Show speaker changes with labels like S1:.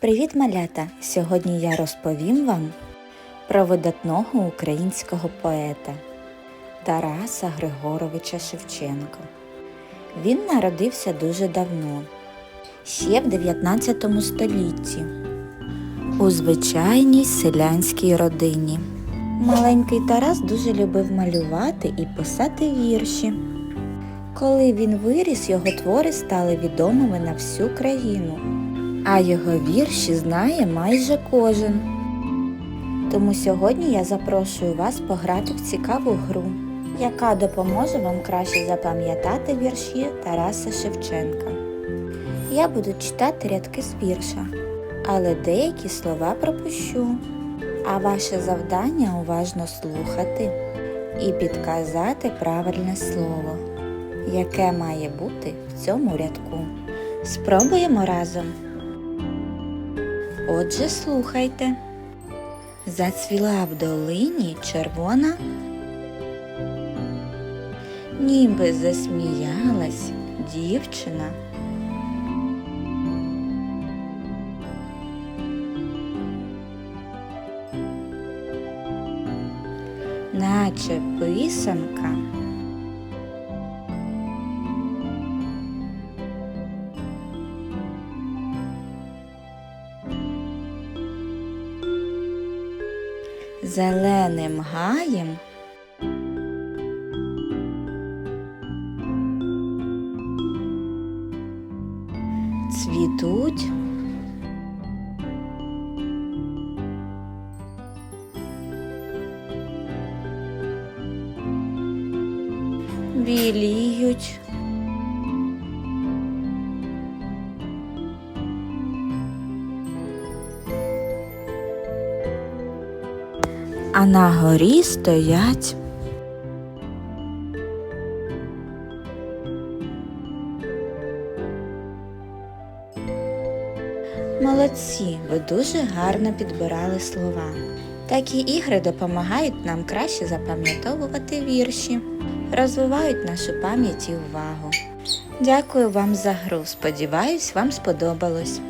S1: Привіт, малята! Сьогодні я розповім вам про видатного українського поета Тараса Григоровича Шевченка. Він народився дуже давно, ще в 19 столітті, у звичайній селянській родині. Маленький Тарас дуже любив малювати і писати вірші. Коли він виріс, його твори стали відомими на всю країну, а його вірші знає майже кожен. Тому сьогодні я запрошую вас пограти в цікаву гру, яка допоможе вам краще запам'ятати вірші Тараса Шевченка. Я буду читати рядки з вірша, але деякі слова пропущу. А ваше завдання уважно слухати і підказати правильне слово, яке має бути в цьому рядку. Спробуємо разом. Отже, слухайте. Зацвіла в долині червона, ніби засміялась дівчина. наче писанка. Зеленим гаєм цвітуть біліють. А на горі стоять. Молодці, ви дуже гарно підбирали слова. Такі ігри допомагають нам краще запам'ятовувати вірші, розвивають нашу пам'ять і увагу. Дякую вам за гру. Сподіваюсь, вам сподобалось.